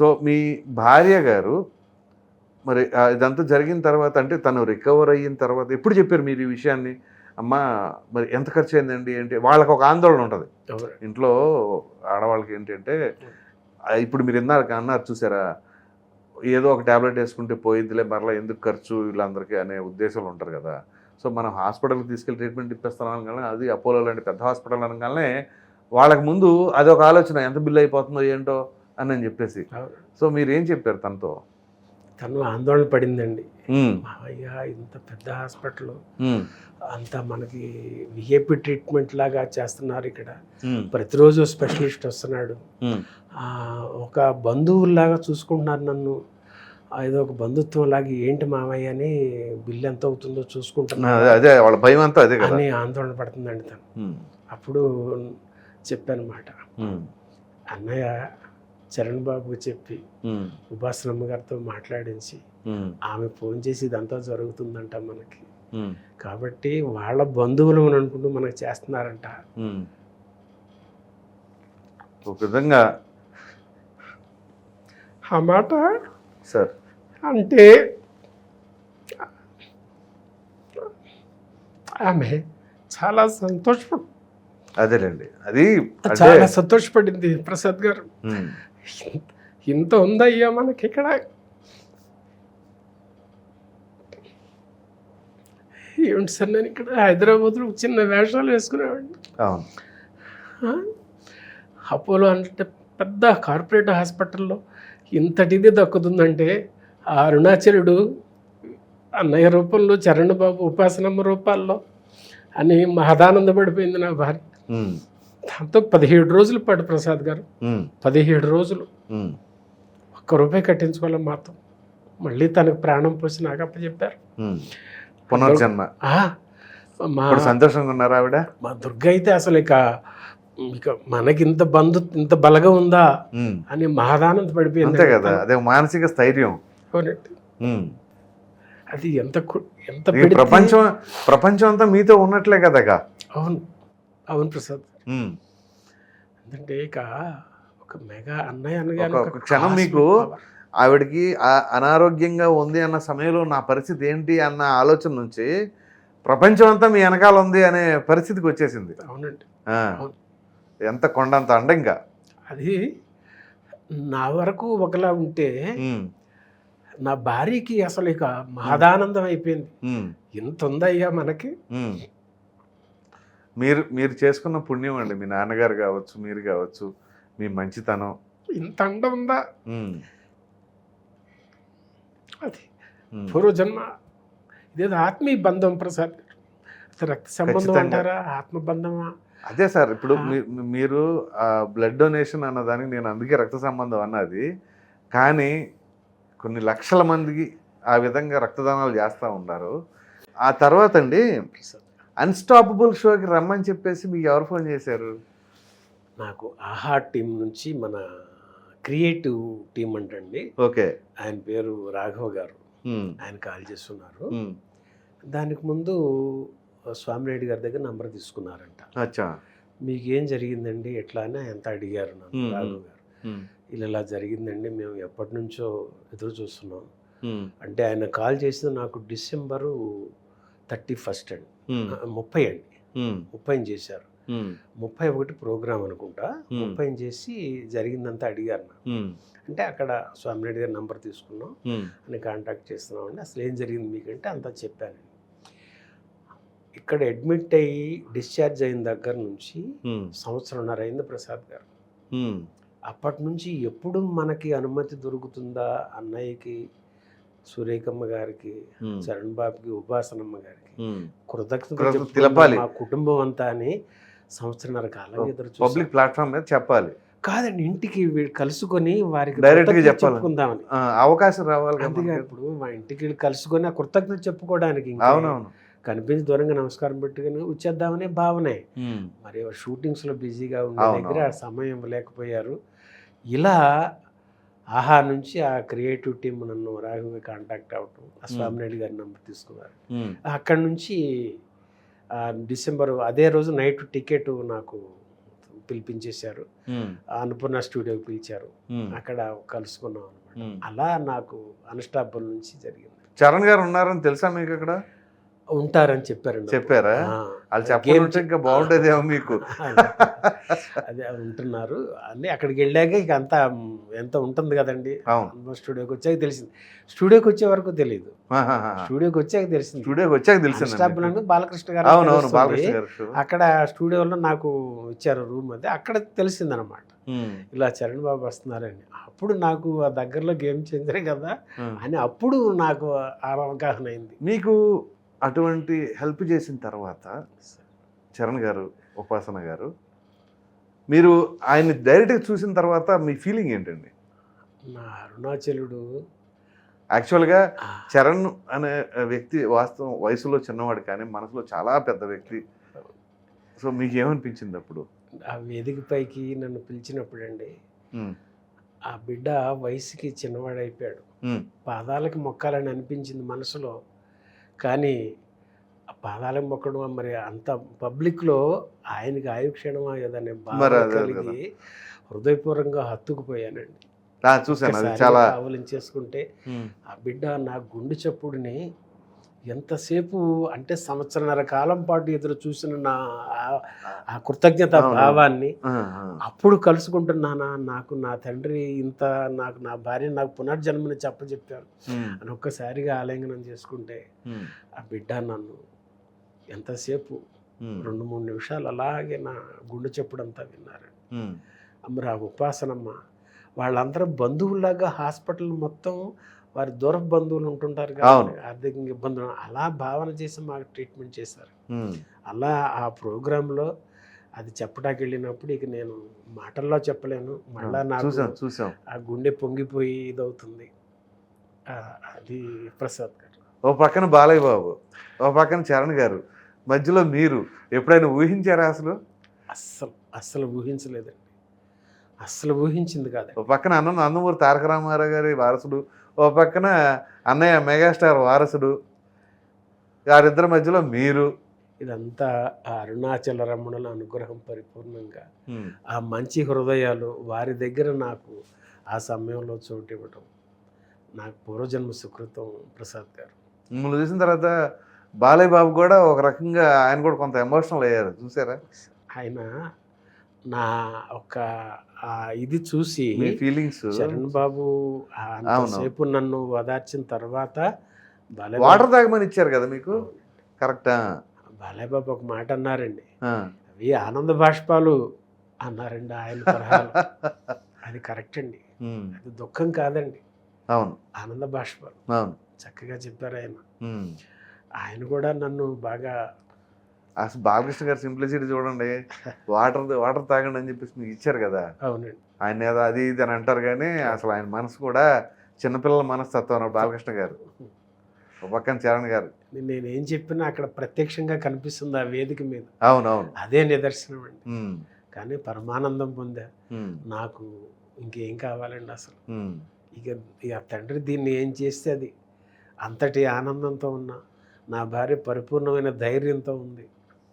So మీ భార్య గారు మరి ఇదంతా జరిగిన తర్వాత అంటే తను రికవర్ అయిన తర్వాత ఎప్పుడు చెప్పారు మీరు ఈ విషయాన్ని? అమ్మా మరి ఎంత ఖర్చు అయిందండి? ఏంటి వాళ్ళకి ఒక ఆందోళన ఉంటుంది. ఇంట్లో ఆడవాళ్ళకి ఏంటంటే ఇప్పుడు మీరు ఇన్నారు అన్నారు చూసారా ఏదో ఒక ట్యాబ్లెట్ వేసుకుంటే పోయిద్దిలే మరలా ఎందుకు ఖర్చు వీళ్ళందరికీ అనే ఉద్దేశంలో ఉంటారు కదా. సో మనం హాస్పిటల్కి తీసుకెళ్ళి ట్రీట్మెంట్ ఇప్పిస్తాం అనగానే అది అపోలో లాంటి పెద్ద హాస్పిటల్ అనగానే వాళ్ళకి ముందు అది ఒక ఆలోచన ఎంత బిల్లు అయిపోతుందో ఏంటో? అని చెప్పేసి. సో మీరు ఏం చెప్పారు తనతో? తను ఆందోళన పడిందండి. మావయ్య ఇంత పెద్ద హాస్పిటల్. అంతా మనకి విఐపి ట్రీట్మెంట్ లాగా చేస్తున్నారు ఇక్కడ. ప్రతిరోజు స్పెషలిస్ట్ వస్తున్నాడు. ఒక బంధువులాగా చూసుకుంటున్నారు నన్ను. ఏదో ఒక బంధుత్వం లాగా ఏంటి మావయ్య అని బిల్లు ఎంత అవుతుందో చూసుకుంటున్నా అదే వాళ్ళ భయం అంతా అదే అని ఆందోళన పడుతుందండి తను. అప్పుడు చెప్పాను మాట ఉమ్, అన్నయ్య చరణ్ బాబుకి చెప్పి ఉపాసనమ్మ గారితో మాట్లాడించి ఆమె ఫోన్ చేసి ఇదంతా జరుగుతుందంట మనకి. కాబట్టి వాళ్ళ బంధువులు అని అనుకుంటూ మనకు చేస్తున్నారంట. ఒక విధంగా ఆ మాట సార్. అంటే ఆమె చాలా సంతోషపడు అదేలేండి. అది చాలా సంతోషపడింది ప్రసాద్ గారు. ఇంత ఉందయ్యా మనకి ఇక్కడ? ఏమిటి సార్ నేను ఇక్కడ హైదరాబాద్లో చిన్న వేషాలు వేసుకునేవాడిని? అపోలో అంటే పెద్ద కార్పొరేట్ హాస్పిటల్లో ఇంతటిది దక్కుతుందంటే ఆ అరుణాచలుడు అన్నయ్య రూపంలో చరణ్ బాబు ఉపాసనమ్మ రూపాల్లో అని మహదానందపడిపోయింది నా భార్య. దాంతో పదిహేడు రోజులు పాటు ప్రసాద్ గారు. పదిహేడు రోజులు. ఒక్క రూపాయి కట్టించుకోవాలి మాతో మళ్ళీ తనకు ప్రాణం పోసి నాకు అప్పచెప్పారు ఉమ్. పునర్జన్మ. మా సంతోషంగా ఉన్నారా ఆవిడ? మా దుర్గ అయితే అసలు ఇక ఇక మనకి ఇంత బంధు ఇంత బలగా ఉందా అని మహదానంద పడిపోయింది అంతే కదా అదే మానసిక స్థైర్యం. అది ఎంత ఎంత ప్రపంచం ప్రపంచం అంతా మీతో ఉన్నట్లే కదా అవును. అవును ప్రసాద్. ఎందుకంటే ఇక ఒక మెగా అన్నయ్య ఒక క్షణం మీకు. ఆవిడకి అనారోగ్యంగా ఉంది అన్న సమయంలో నా పరిస్థితి ఏంటి అన్న ఆలోచన నుంచి ప్రపంచం అంతా మీ వెనకాల ఉంది అనే పరిస్థితికి వచ్చేసింది. అవునండి. ఎంత కొండంత అండ ఇంకా. అది నా వరకు ఒకలా ఉంటే నా భార్యకి అసలు ఇక మహదానందం అయిపోయింది. ఇంత ఉందయ్యా మనకి. మీరు మీరు చేసుకున్న పుణ్యం అండి. మీ నాన్నగారు కావచ్చు మీరు కావచ్చు మీ మంచితనం. ఇంత అండ ఉందా? అది. పూర్వజన్మ ఇదేదో ఆత్మీయ బంధం ప్రసాద్ రక్త సంబంధం. అంటారా? ఆత్మబంధమా అదే సార్ ఇప్పుడు మీరు బ్లడ్ డొనేషన్ అన్నదానికి నేను అందుకే రక్త సంబంధం అన్నది. కానీ కొన్ని లక్షల మందికి ఆ విధంగా రక్తదానాలు చేస్తూ ఉన్నారు. ఆ తర్వాత అండి ప్రసాద్. అన్స్టాపబుల్ షోకి రమ్మని చెప్పేసి మీకు ఎవరు ఫోన్ చేశారు? నాకు ఆహా టీం నుంచి మన క్రియేటివ్ టీం అంటండి. ఓకే. ఆయన పేరు రాఘవ గారు. ఆయన కాల్ చేస్తున్నారు. దానికి ముందు స్వామిరెడ్డి గారి దగ్గర నంబర్ తీసుకున్నారంట. అచ్చా. మీకు ఏం జరిగిందండి? ఎట్లా అని ఎంత అడిగారు నన్ను. రాఘవ గారు. ఇలా ఇలా జరిగిందండి. మేము ఎప్పటి నుంచో ఎదురు చూస్తున్నాం. అంటే ఆయన కాల్ చేసింది నాకు డిసెంబరు థర్టీ ఫస్ట్ అండి. ముప్పై అండి. ముప్పై చేశారు? ముప్పై ఒకటి ప్రోగ్రామ్ అనుకుంటా. ముప్పై చేసి జరిగిందంతా అడిగారు నాకు. అంటే అక్కడ స్వామిరెడ్డి గారి నంబర్ తీసుకున్నాం. అని కాంటాక్ట్ చేస్తున్నాం అండి అసలు ఏం జరిగింది మీకంటే అంతా చెప్పానండి. ఇక్కడ అడ్మిట్ అయ్యి డిశ్చార్జ్ అయిన దగ్గర నుంచి సంవత్సరంన్నర అయింది ప్రసాద్ గారు. అప్పటి నుంచి ఎప్పుడు మనకి అనుమతి దొరుకుతుందా అన్నయ్యకి సురేఖమ్మ గారికి చరణ్ బాబుకి ఉపాసనమ్మ గారికి. కృతజ్ఞత తెలపాలి. మా కుటుంబం అంతా అని సంవత్సరంన్నర కాలం ఎదురు. పబ్లిక్ ప్లాట్ఫామ్ మీద చెప్పాలి కాదండి ఇంటికి కలుసుకొని వారికి Direct గా. చెప్పుకుందామని అవకాశం రావాలి. ఇప్పుడు మా ఇంటికి వెళ్ళి కలుసుకొని ఆ కృతజ్ఞత చెప్పుకోవడానికి అవునవును కనిపించి దూరంగా నమస్కారం పెట్టుకుని వచ్చేద్దామనే భావనే మరి షూటింగ్స్లో బిజీగా ఉండే అవును, దగ్గర. సమయం లేకపోయారు ఇలా ఆహా నుంచి ఆ క్రియేటివ్ టీం నన్ను రాఘవ కాంటాక్ట్ అవ్వటం ఆ స్వామినాయుడు గారి నెంబర్ తీసుకున్నారు. అక్కడి నుంచి ఆ, డిసెంబర్ అదే రోజు నైట్ టికెట్ నాకు పిలిపించేశారు. అన్నపూర్ణ స్టూడియోకి పిలిచారు. అక్కడ కలుసుకున్నాం అనమాట. అలా నాకు అన్స్టాపుల్ నుంచి జరిగింది. చరణ్ గారు ఉన్నారని తెలుసా మీకు అక్కడ? ఉంటారని చెప్పారండి చెప్పారా? ఆ. వాళ్ళు ఇంకా బాగుండేదేమో మీకు అదే ఉంటున్నారు అన్నీ అక్కడికి వెళ్ళాక ఇక అంతా ఎంత ఉంటుంది కదండి స్టూడియోకి వచ్చాక తెలిసింది స్టూడియోకి వచ్చే వరకు తెలియదు. స్టూడియోకి వచ్చాక తెలిసింది స్టూడియోకి వచ్చాక తెలిసింది బాలకృష్ణ గారు. బాలకృష్ణ. అక్కడ స్టూడియోలో నాకు ఇచ్చారు రూమ్ అది అక్కడ తెలిసిందనమాట ఇలా చరణ్ బాబు వస్తున్నారని అప్పుడు నాకు ఆ దగ్గరలో గేమ్ చేంజరే కదా. అని అప్పుడు నాకు అవగాహన అయింది మీకు అటువంటి హెల్ప్ చేసిన తర్వాత చరణ్ గారు ఉపాసన గారు మీరు ఆయన్ని డైరెక్ట్గా చూసిన తర్వాత మీ ఫీలింగ్ ఏంటండి? నా అరుణాచలుడు. యాక్చువల్గా చరణ్ అనే వ్యక్తి వాస్తవం వయసులో చిన్నవాడు కానీ మనసులో చాలా పెద్ద వ్యక్తి. సో మీకు ఏమనిపించింది అప్పుడు? ఆ వేదిక పైకి నన్ను పిలిచినప్పుడు అండి ఆ బిడ్డ వయసుకి చిన్నవాడైపోయాడు. పాదాలకు మొక్కాలని అనిపించింది మనసులో. కానీ ఆ పాదాలకు మొక్కడం మరి అంత పబ్లిక్లో ఆయనకి ఆయుక్షణమా ఏదనే అదే కలిగి హృదయపూర్వకంగా హత్తుకుపోయానండి. ఒక్కసారి చాలా ఆవలించేసుకుంటే ఆ బిడ్డ నా గుండె చప్పుడుని ఎంతసేపు అంటే సంవత్సరన్నర కాలం పాటు ఎదురు చూసిన నా ఆ- కృతజ్ఞత. భావాన్ని అప్పుడు కలుసుకుంటున్నానా? నాకు నా తండ్రి ఇంత నాకు నా భార్య నాకు పునర్జన్మని చెప్పజెప్పారు. అని ఒక్కసారిగా ఆలింగనం చేసుకుంటే ఆ బిడ్డ నన్ను ఎంతసేపు రెండు మూడు నిమిషాలు అలాగే నా గుండె చెప్పుడంతా విన్నారు. ఉమ్, మరి ఆ ఉపాసనమ్మ వాళ్ళందరూ బంధువులాగా హాస్పిటల్ మొత్తం వారి దూర బంధువులు ఉంటుంటారు. కదా ఆర్థికంగా ఇబ్బందులు అలా భావన చేసి మాకు ట్రీట్మెంట్ చేశారు. అలా ఆ ప్రోగ్రాంలో అది చెప్పడానికి వెళ్ళినప్పుడు ఇక నేను మాటల్లో చెప్పలేను మళ్ళా నాకు చూసాం ఆ గుండె పొంగిపోయి ఇదవుతుంది. ఆ, అది ప్రసాద్ గారు. ఓ పక్కన బాలయ్య బాబు ఓ పక్కన చరణ్ గారు మధ్యలో మీరు ఎప్పుడైనా ఊహించారా అసలు? అస్సలు అస్సలు ఊహించలేదండి. అస్సలు ఊహించింది కాదు పక్కన అన్న నందమూరి తారక రామారావు గారి వారసుడు ఓ పక్కన అన్నయ్య మెగాస్టార్ వారసుడు వారిద్దరి మధ్యలో మీరు. ఇదంతా ఆ అరుణాచల రమణుల అనుగ్రహం పరిపూర్ణంగా ఆ మంచి హృదయాలు వారి దగ్గర నాకు ఆ సమయంలో చోటు ఇవ్వడం నాకు పూర్వజన్మ సుకృతం ప్రసాద్ గారు. మిమ్మల్ని చూసిన తర్వాత బాలయ్య బాబు కూడా ఒక రకంగా ఆయన కూడా కొంత ఎమోషనల్ అయ్యారు. చూసారా? ఆయన నా ఒక ఇది చూసి ఫీలింగ్స్ చరణ్ బాబు ఆ అంతసేపు నన్ను ఓదార్చిన తర్వాత వాటర్ తాగమని ఇచ్చారు కదా మీకు? కరెక్టా బాలయ్య బాబు ఒక మాట అన్నారండి. అవి ఆనంద బాష్పాలు అన్నారండి ఆయన తరహాలో. అది కరెక్ట్ అండి. అది దుఃఖం కాదండి. అవును. ఆనంద బాష్పాలు. అవును. చక్కగా చెప్పారు ఆయన. ఆయన కూడా నన్ను బాగా అసలు బాలకృష్ణ గారి సింప్లిసిటీ చూడండి. వాటర్ వాటర్ తాగండి అని చెప్పేసి మీకు ఇచ్చారు కదా. అవునండి. ఆయన ఏదో అది ఇది అని అంటారు కానీ అసలు ఆయన మనసు కూడా చిన్నపిల్లల మనస్తత్వం బాలకృష్ణ గారు. ఒక పక్కన చరణ్ గారు. నేనేం చెప్పినా అక్కడ ప్రత్యక్షంగా కనిపిస్తుంది ఆ వేదిక మీద. అవును అవును అదే నిదర్శనం అండి. కానీ పరమానందం పొందా. నాకు ఇంకేం కావాలండి అసలు. ఇక ఇక తండ్రి దీన్ని ఏం చేస్తే అది? అంతటి ఆనందంతో ఉన్నా నా భార్య పరిపూర్ణమైన ధైర్యంతో ఉంది.